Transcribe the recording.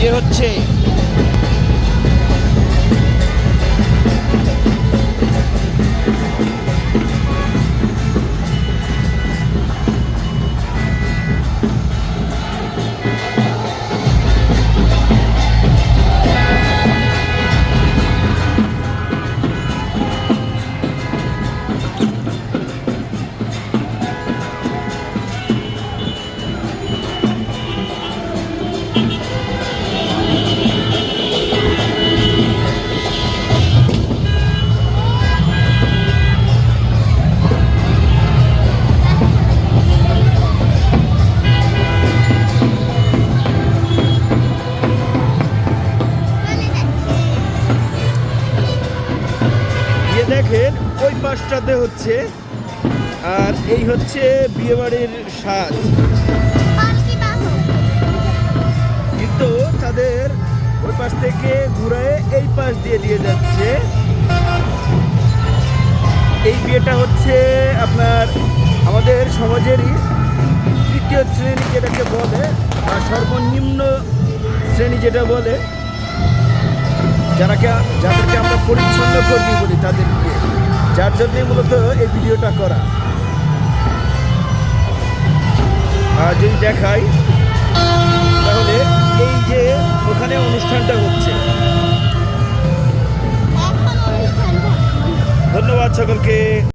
বিয়ে হচ্ছে দেখেন, ওই পাশটাতে হচ্ছে, আর এই হচ্ছে বিয়ে বাড়ির সাজ। কিন্তু তাদের ওই পাশ থেকে ঘুরে এই পাশ দিয়ে দিয়ে যাচ্ছে। এই বিয়েটা হচ্ছে আপনার আমাদের সমাজেরই তৃতীয় শ্রেণি যেটাকে বলে, বা সর্বনিম্ন শ্রেণি যেটা বলে, যারাকে যাদেরকে পরিচ্ছন্ন করবি বলি তাদেরকে যার জন্যই মূলত এই ভিডিওটা করা। আর যদি দেখাই তাহলে এই যে ওখানে অনুষ্ঠানটা হচ্ছে। ধন্যবাদ সকলকে।